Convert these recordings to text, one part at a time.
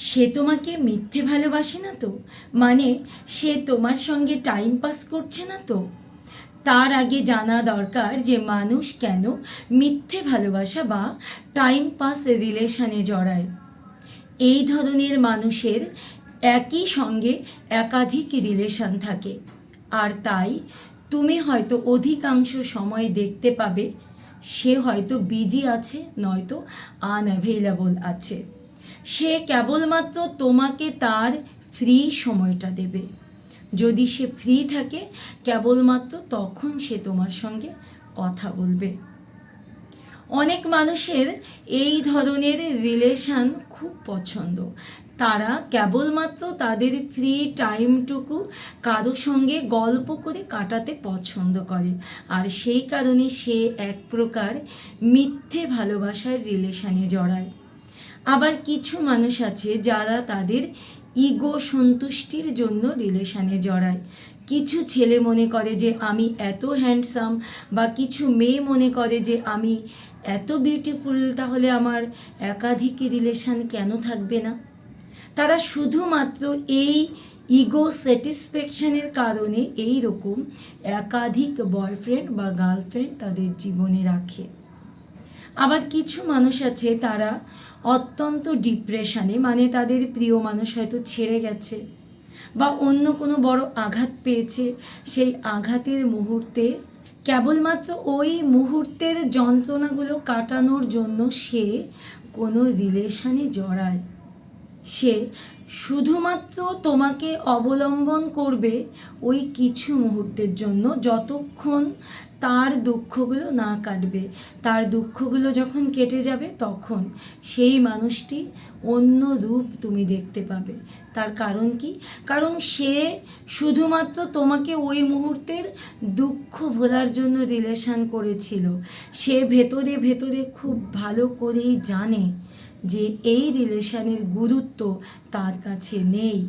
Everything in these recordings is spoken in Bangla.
সে তোমাকে মিথ্যে ভালোবাসে না তো? মানে সে তোমার সঙ্গে টাইম পাস করছে না তো? তার আগে জানা দরকার যে মানুষ কেন মিথ্যে ভালোবাসা বা টাইম পাস রিলেশনে জড়ায়। এই ধরনের মানুষের একই সঙ্গে একাধিক রিলেশন থাকে। আর তাই তুমি হয়তো অধিকাংশ সময় দেখতে পাবে, সে হয়তো বিজি আছে, নয়তো আনঅ্যাভেলেবল আছে। সে কেবলমাত্র তোমাকে তার ফ্রি সময়টা দেবে। যদি সে ফ্রি থাকে, কেবলমাত্র তখন সে তোমার সঙ্গে কথা বলবে। অনেক মানুষের এই ধরনের রিলেশান খুব পছন্দ। তারা কেবলমাত্র তাদের ফ্রি টাইমটুকু কারও সঙ্গে গল্প করে কাটাতে পছন্দ করে। আর সেই কারণে সে এক প্রকার মিথ্যে ভালোবাসার রিলেশানে জড়ায়। আবার কিছু মানুষ আছে যারা তাদের ইগো সন্তুষ্টির জন্য রিলেশানে জড়ায়। কিছু ছেলে মনে করে যে আমি এত হ্যান্ডসাম বা কিছু মেয়ে মনে করে যে আমি এত বিউটিফুল, তাহলে আমার একাধিক রিলেশান কেন থাকবে না? তারা শুধুমাত্র এই ইগো স্যাটিসফ্যাকশনের কারণে এই রকম একাধিক বয়ফ্রেন্ড বা গার্লফ্রেন্ড তাদের জীবনে রাখে। আবার কিছু মানুষ আছে তারা অত্যন্ত ডিপ্রেশানে মানে তাদের প্রিয় মানুষ হয়তো ছেড়ে গেছে বা অন্য কোনো বড় আঘাত পেয়েছে, সেই আঘাতের মুহূর্তে কেবলমাত্র ওই মুহূর্তের যন্ত্রণাগুলো কাটানোর জন্য সে কোনো রিলেশানে জড়ায়। সে শুধুমাত্র তোমাকে অবলম্বন করবে ওই কিছু মুহূর্তের জন্য যতক্ষণ তার দুঃখগুলো না কাটবে। তার দুঃখগুলো যখন কেটে যাবে, তখন সেই মানুষটি অন্য রূপ তুমি দেখতে পাবে। তার কারণ কি? কারণ সে শুধুমাত্র তোমাকে ওই মুহূর্তের দুঃখ ভোলার জন্য রিলেশন করেছিল। সে ভেতরে ভেতরে খুব ভালো করেই জানে যে এই রিলেশনের গুরুত্ব তার কাছে নেই।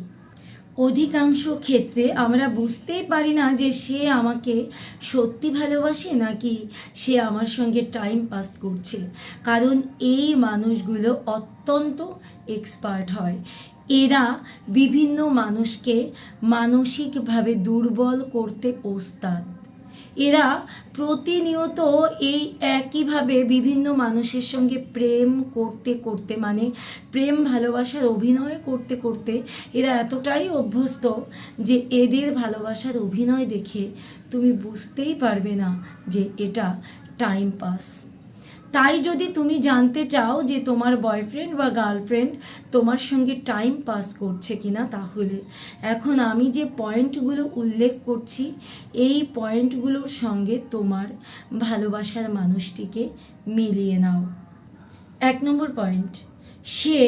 অধিকাংশ ক্ষেত্রে আমরা বুঝতেই পারি না যে সে আমাকে সত্যি ভালোবাসে নাকি সে আমার সঙ্গে টাইম পাস করছে। কারণ এই মানুষগুলো অত্যন্ত এক্সপার্ট হয়। এরা বিভিন্ন মানুষকে মানসিকভাবে দুর্বল করতে ওস্তাদ। এরা প্রতিনিয়ত এই একইভাবে বিভিন্ন মানুষের সঙ্গে প্রেম করতে করতে মানে প্রেম, ভালোবাসার অভিনয় করতে করতে এরা এতটাই অভ্যস্ত যে এদের ভালোবাসার অভিনয় দেখে তুমি বুঝতেই পারবে না যে এটা টাইম পাস তাই যদি তুমি জানতে চাও যে তোমার বয়ফ্রেন্ড বা গার্লফ্রেন্ড তোমার সঙ্গে টাইম পাস করছে কিনা তাহলে, এখন আমি যে পয়েন্টগুলো উল্লেখ করছি, এই পয়েন্টগুলোর সঙ্গে তোমার ভালোবাসার মানুষটিকে মিলিয়ে নাও। এক নম্বর পয়েন্ট সে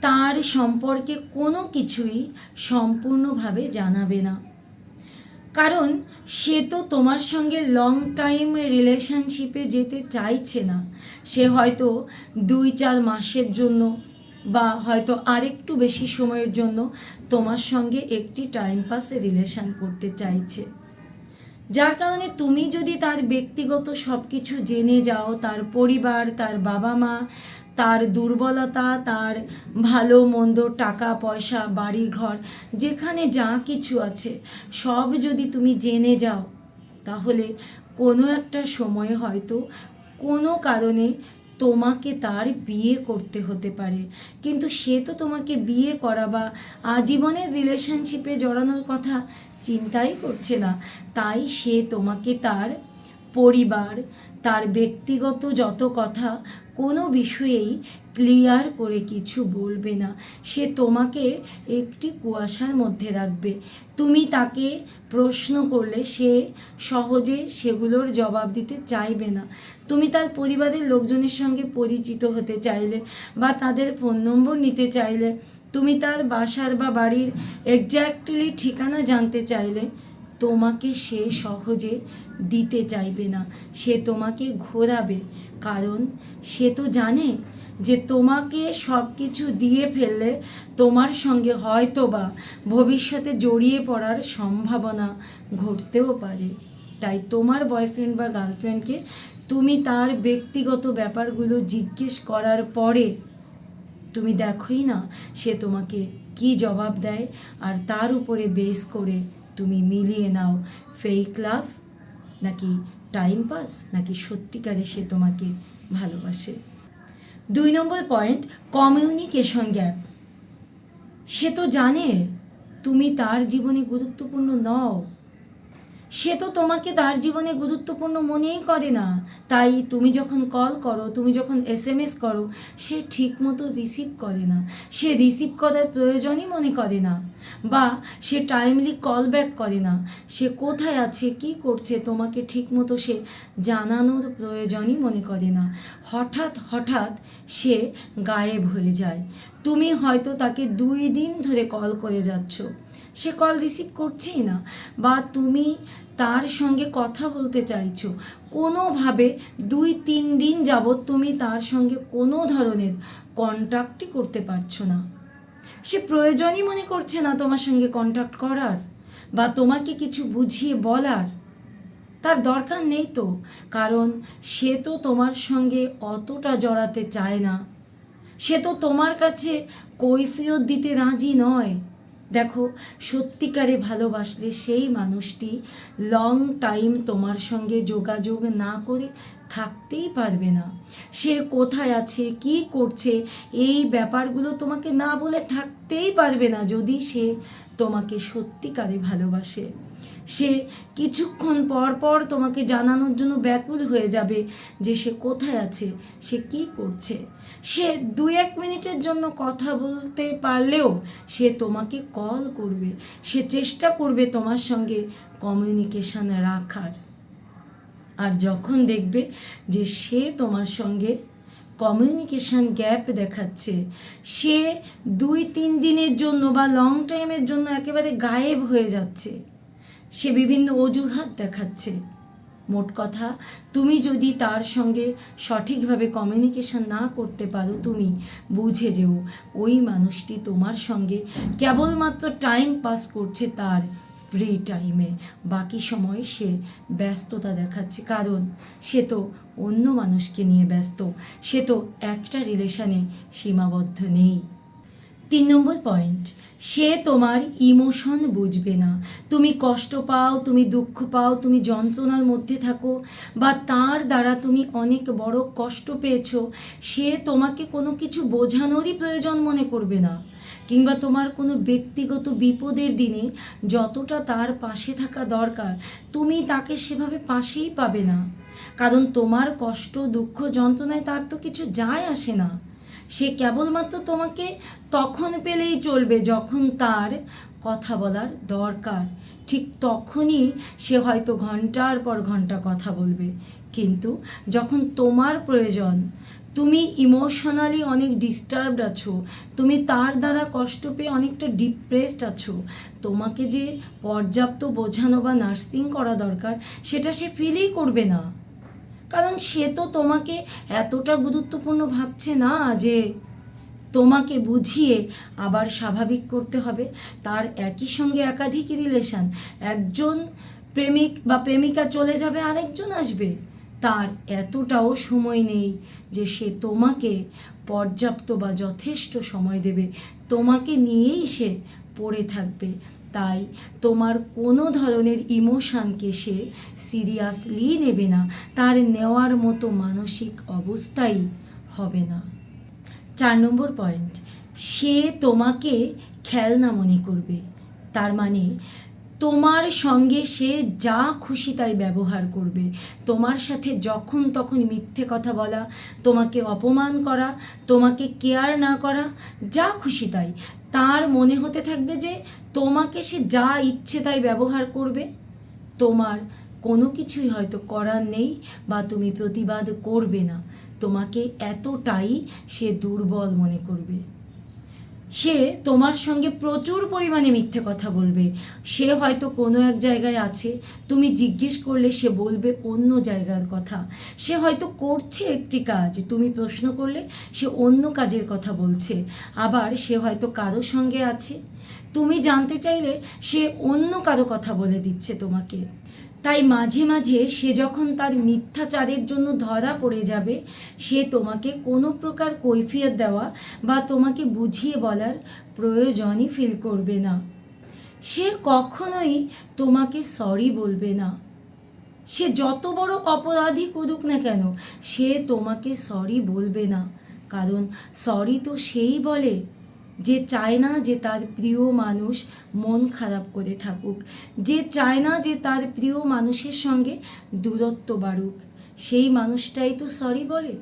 তার সম্পর্কে কোনো কিছুই সম্পূর্ণভাবে জানাবে না। কারণ সে তো তোমার সঙ্গে লং টাইম রিলেশনশিপে যেতে চাইছে না। সে হয়তো দুই চার মাসের জন্য বা হয়তো আরেকটু বেশি সময়ের জন্য তোমার সঙ্গে একটি টাইম পাসে রিলেশন করতে চাইছে। যার কারণে তুমি যদি তার ব্যক্তিগত সব কিছু জেনে যাও, তার পরিবার, তার বাবা মা তার দুর্বলতা, তার ভালো মন্দ টাকা, পয়সা, বাড়ি, ঘর, যেখানে যা কিছু আছে, সব যদি তুমি জেনে যাও, তাহলে কোনো একটা সময়ে হয়তো কোনো কারণে তোমাকে তার বিয়ে করতে হতে পারে। কিন্তু সে তো তোমাকে বিয়ে করা বা আজীবনের রিলেশনশিপে জড়ানোর কথা চিন্তাই করছে না। তাই সে তোমাকে তার পরিবার, তার ব্যক্তিগত যত কথা, কোনো বিষয়েই ক্লিয়ার করে কিছু বলবে না। সে তোমাকে একটি কুয়াশার মধ্যে রাখবে। তুমি তাকে প্রশ্ন করলে সে সহজে সেগুলোর জবাব দিতে চাইবে না। তুমি তার পরিবারের লোকজনের সঙ্গে পরিচিত হতে চাইলে বা তাদের ফোন নম্বর নিতে চাইলে। তুমি তার বাসার বা বাড়ির এক্স্যাক্টলি ঠিকানা জানতে চাইলে তোমাকে সে সহজে দিতে চাইবে না। সে তোমাকে ঘোরাবে। কারণ সে তো জানে যে তোমাকে সব কিছু দিয়ে ফেললে তোমার সঙ্গে হয়তো বা ভবিষ্যতে জড়িয়ে পড়ার সম্ভাবনা ঘটতেও পারে। তাই তোমার বয়ফ্রেন্ড বা গার্লফ্রেন্ডকে তুমি তার ব্যক্তিগত ব্যাপারগুলো জিজ্ঞেস করার পরে তুমি দেখোই না সে তোমাকে কি জবাব দেয় আর তার উপরে বেস করে তুমি মিলিয়ে নাও। ফেক লাভ নাকি টাইম পাস নাকি সত্যিকারে সে তোমাকে ভালোবাসে। দুই নম্বর পয়েন্ট কমিউনিকেশন গ্যাপ সে তো জানে তুমি তার জীবনে গুরুত্বপূর্ণ নও। সে তো তোমাকে তার জীবনে গুরুত্বপূর্ণ মনেই করে না। তাই তুমি যখন কল করো, তুমি যখন এস এম এস করো, সে ঠিকমতো রিসিভ করে না। সে রিসিভ করার প্রয়োজনই মনে করে না। বা সে টাইমলি কল ব্যাক করে না। সে কোথায় আছে, কি করছে, তোমাকে ঠিকমতো সে জানানোর প্রয়োজনই মনে করে না। হঠাৎ হঠাৎ সে গায়েব হয়ে যায়। তুমি হয়তো তাকে দুই দিন ধরে কল করে যাচ্ছ। সে কল রিসিভ করছেই না বা তুমি তার সঙ্গে কথা বলতে চাইছো, কোনোভাবে দুই তিন দিন যাবৎ তুমি তার সঙ্গে কোনো ধরনের কন্ট্যাক্টই করতে পারছ না। সে প্রয়োজনই মনে করছে না তোমার সঙ্গে কন্ট্যাক্ট করার বা তোমাকে কিছু বুঝিয়ে বলার। তার দরকার নেই তো, কারণ সে তো তোমার সঙ্গে অতটা জড়াতে চায় না। সে তো তোমার কাছে কৈফিয়ত দিতে রাজি নয়। দেখো, সত্যিকারে ভালোবাসলে সেই মানুষটি লং টাইম তোমার সঙ্গে যোগাযোগ না করে থাকতেই পারবে না। সে কোথায় আছে, কি করছে, এই ব্যাপারগুলো তোমাকে না বলে থাকতেই পারবে না যদি সে তোমাকে সত্যিকারে ভালোবাসে। সে কিছুক্ষণ পর পর তোমাকে জানানোর জন্য ব্যাকুল হয়ে যাবে যে সে কোথায় আছে, সে কি করছে। সে দু এক মিনিটের জন্য কথা বলতে পারলেও সে তোমাকে কল করবে। সে চেষ্টা করবে তোমার সঙ্গে কমিউনিকেশান রাখার। আর যখন দেখবে যে সে তোমার সঙ্গে কমিউনিকেশান গ্যাপ দেখাচ্ছে, সে দুই তিন দিনের জন্য বা লং টাইমের জন্য একেবারে গায়েব হয়ে যাচ্ছে। সে বিভিন্ন অজুহাত দেখাচ্ছে। মোট কথা, তুমি যদি তার সঙ্গে সঠিকভাবে কমিউনিকেশন না করতে পারো, তুমি বুঝে যেও, ওই মানুষটি তোমার সঙ্গে কেবলমাত্র টাইম পাস করছে তার ফ্রি টাইমে বাকি সময় সে ব্যস্ততা দেখাচ্ছে। কারণ সে তো অন্য মানুষকে নিয়ে ব্যস্ত। সে তো একটা রিলেশনে সীমাবদ্ধ নেই। তিন নম্বর পয়েন্ট সে তোমার ইমোশন বুঝবে না। তুমি কষ্ট পাও, তুমি দুঃখ পাও, তুমি যন্ত্রণার মধ্যে থাকো, বা তার দ্বারা তুমি অনেক বড় কষ্ট পেয়েছ, সে তোমাকে কোনো কিছু বোঝানোরই প্রয়োজন মনে করবে না। কিংবা তোমার কোনো ব্যক্তিগত বিপদের দিনে যতটা তার পাশে থাকা দরকার, তুমি তাকে সেভাবে পাশেই পাবে না। কারণ তোমার কষ্ট, দুঃখ, যন্ত্রণায় তার তো কিছু যায় আসে না। সে কেবলমাত্র তোমাকে তখন পেলেই চলবে যখন তার কথা বলার দরকার। ঠিক তখনই সে হয়তো ঘণ্টার পর ঘণ্টা কথা বলবে। কিন্তু যখন তোমার প্রয়োজন, তুমি ইমোশনালি অনেক ডিস্টার্বড আছো, তুমি তার দ্বারা কষ্ট পেয়ে অনেকটা ডিপ্রেসড আছো, তোমাকে যে পর্যাপ্ত বোঝানো বা নার্সিং করা দরকার, সেটা সে ফিলই করবে না। কারণ সে তো তোমাকে এতটা গুরুত্বপূর্ণ ভাবছে না যে তোমাকে বুঝিয়ে আবার স্বাভাবিক করতে হবে। তার একই সঙ্গে একাধিক রিলেশন একজন প্রেমিক বা প্রেমিকা চলে যাবে, আরেকজন আসবে। তার এতটাও সময় নেই যে সে তোমাকে পর্যাপ্ত বা যথেষ্ট সময় দেবে। তোমাকে নিয়েই সে পড়ে থাকবে। তাই তোমার কোনো ধরনের ইমোশানকে সে সিরিয়াসলি নেবে না, তার নেওয়ার মতো মানসিক অবস্থাই হবে না। চার নম্বর পয়েন্ট, সে তোমাকে খেলনা মনে করবে, তার মানে তোমার সঙ্গে সে যা খুশি তাই ব্যবহার করবে। তোমার সাথে যখন তখন মিথ্যে কথা বলা, তোমাকে অপমান করা, তোমাকে কেয়ার না করা, যা খুশি তাই। তার মনে হতে থাকবে যে তোমাকে সে যা ইচ্ছে তাই ব্যবহার করবে। তোমার কোনো কিছুই হয়তো করার নেই বা তুমি প্রতিবাদ করবে না। তোমাকে এতটাই সে দুর্বল মনে করবে। সে তোমার সঙ্গে প্রচুর পরিমাণে মিথ্যে কথা বলবে। সে হয়তো কোনো এক জায়গায় আছে, তুমি জিজ্ঞেস করলে সে বলবে অন্য জায়গার কথা। সে হয়তো করছে একটি কাজ, তুমি প্রশ্ন করলে সে অন্য কাজের কথা বলছে। আবার সে হয়তো কারও সঙ্গে আছে। তুমি জানতে চাইলে সে অন্য কারও কথা বলে দিচ্ছে তোমাকে। তাই মাঝে মাঝে সে যখন তার মিথ্যাচারের জন্য ধরা পড়ে যাবে, সে তোমাকে কোনো প্রকার কৈফিয়ত দেওয়া বা তোমাকে বুঝিয়ে বলার প্রয়োজনই ফিল করবে না। সে কখনোই তোমাকে সরি বলবে না। সে যত বড় অপরাধী করুক না কেন, সে তোমাকে সরি বলবে না। কারণ সরি তো সেই বলে যে চায় না যে তার প্রিয় মানুষ মন খারাপ করে থাকুক। যে চায় না যে তার প্রিয় মানুষের সঙ্গে দূরত্ব বাড়ুক। সেই মানুষটাই তো সরি বলে।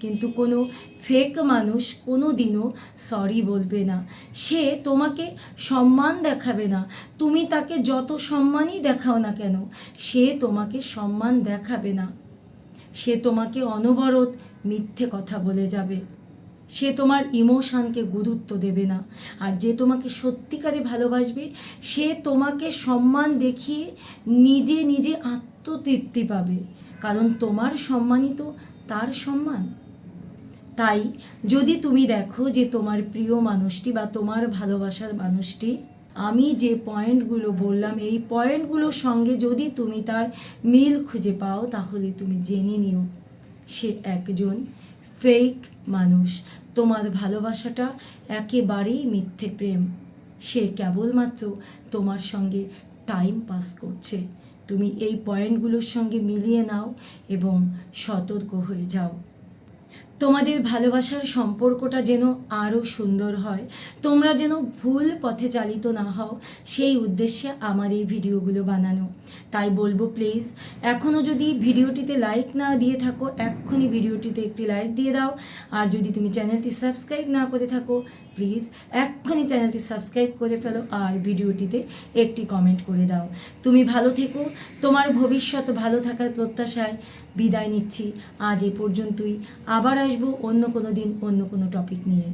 কিন্তু কোনো ফেক মানুষ কোনো দিনও সরি বলবে না। সে তোমাকে সম্মান দেখাবে না। তুমি তাকে যত সম্মানই দেখাও না কেন, সে তোমাকে সম্মান দেখাবে না। সে তোমাকে অনবরত মিথ্যে কথা বলে যাবে। সে তোমার ইমোশানকে গুরুত্ব দেবে না। আর যে তোমাকে সত্যিকারে ভালোবাসবে, সে তোমাকে সম্মান দেখিয়ে নিজে নিজে আত্মতৃপ্তি পাবে। কারণ তোমার সম্মানই তো তার সম্মান। তাই যদি তুমি দেখো যে তোমার প্রিয় মানুষটি বা তোমার ভালোবাসার মানুষটি, আমি যে পয়েন্টগুলো বললাম, এই পয়েন্টগুলোর সঙ্গে যদি তুমি তার মিল খুঁজে পাও, তাহলে তুমি জেনে নিও, সে একজন ফেক মানুষ। তোমার ভালোবাসাটা একেবারেই মিথ্যে প্রেম। সে কেবলমাত্র তোমার সঙ্গে টাইম পাস করছে। তুমি এই পয়েন্টগুলোর সঙ্গে মিলিয়ে নাও এবং সতর্ক হয়ে যাও। তোমাদের ভালোবাসার সম্পর্কটা যেন আরও সুন্দর হয়। তোমরা যেন ভুল পথে চালিত না হও, সেই উদ্দেশ্যে আমার এই ভিডিওগুলো বানানো। তাই বলব প্লিজ এখনও যদি ভিডিওটিতে লাইক না দিয়ে থাকো, এক্ষুনি ভিডিওটিতে একটি লাইক দিয়ে দাও। আর যদি তুমি চ্যানেলটি সাবস্ক্রাইব না করে থাকো প্লিজ এক্ষুনি চ্যানেলটি সাবস্ক্রাইব করে ফেলো আর ভিডিওটিতে একটি কমেন্ট করে দাও। তুমি ভালো থেকো, তোমার ভবিষ্যৎ ভালো থাকার প্রত্যাশায় বিদায় নিচ্ছি। আজ এ পর্যন্তই। আবার আসব অন্য কোনো দিন অন্য কোনো টপিক নিয়ে।